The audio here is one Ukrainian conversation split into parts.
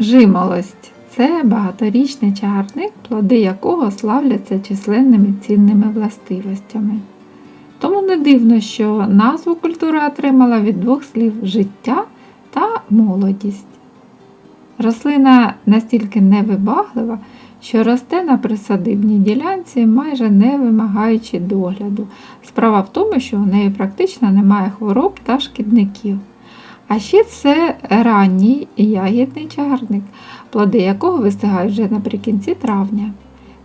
Жимолость це багаторічний чарник, плоди якого славляться численними цінними властивостями. Тому не дивно, що назву культура отримала від двох слів життя та молодість. Рослина настільки невибаглива, що росте на присадибній ділянці, майже не вимагаючи догляду. Справа в тому, що у неї практично немає хвороб та шкідників. А ще це ранній ягідний чагарник, плоди якого вистигають вже наприкінці травня.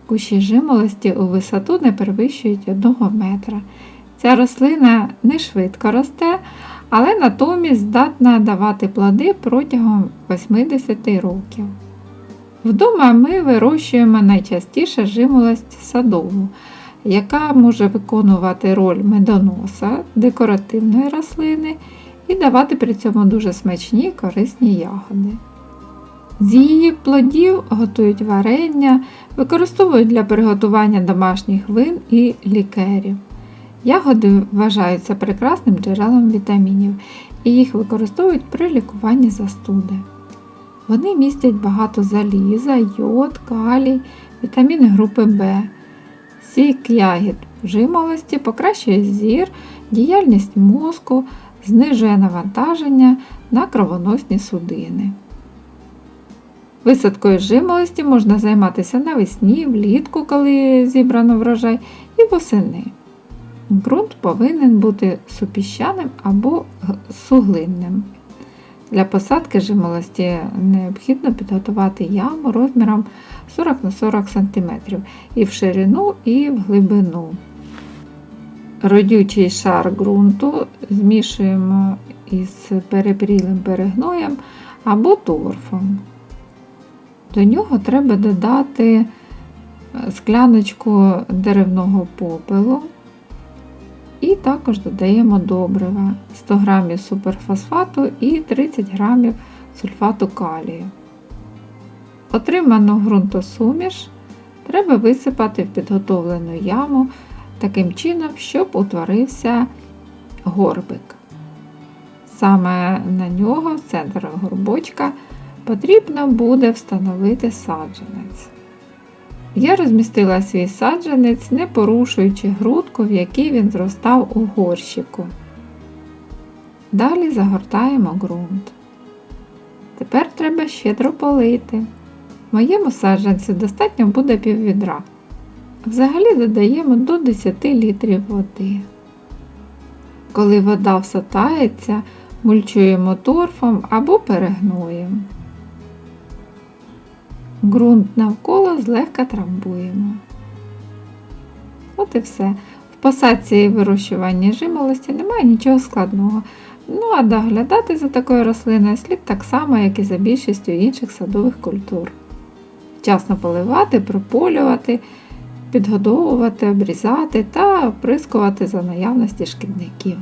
Кущі жимолості у висоту не перевищують 1 метра. Ця рослина не швидко росте, але натомість здатна давати плоди протягом 80 років. Вдома ми вирощуємо найчастіше жимолость садову, яка може виконувати роль медоноса, декоративної рослини і давати при цьому дуже смачні корисні ягоди. З її плодів готують варення, використовують для приготування домашніх вин і лікерів. Ягоди вважаються прекрасним джерелом вітамінів і їх використовують при лікуванні застуди. Вони містять багато заліза, йод, калій, вітаміни групи В. Сік ягід жимолості покращує зір, діяльність мозку, знижує навантаження на кровоносні судини. Висадкою жимолості можна займатися навесні, влітку, коли зібрано врожай, і восени. Ґрунт повинен бути супіщаним або суглинним. Для посадки жимолості необхідно підготувати яму розміром 40 на 40 см і в ширину, і в глибину. Родючий шар ґрунту змішуємо із перепрілим перегноєм або торфом. До нього треба додати е, скляночку деревного попелу. І також додаємо добрива 100 г суперфосфату і 30 г сульфату калію. Отриману ґрунтосуміш треба висипати в підготовлену яму таким чином, щоб утворився горбик. Саме на нього, в центр горбочка, потрібно буде встановити саджанець. Я розмістила свій саджанець, не порушуючи грудку, в якій він зростав у горщику. Далі загортаємо ґрунт. Тепер треба щедро полити. Моєму саджанцю достатньо буде піввідра. Взагалі додаємо до 10 літрів води. Коли вода всотається, мульчуємо торфом або перегноєм. Ґрунт навколо злегка трамбуємо. От і все. В посадці і вирощуванні жимолості немає нічого складного. Ну а доглядати за такою рослиною слід так само, як і за більшістю інших садових культур. Вчасно поливати, прополювати, підгодовувати, обрізати та оприскувати за наявності шкідників.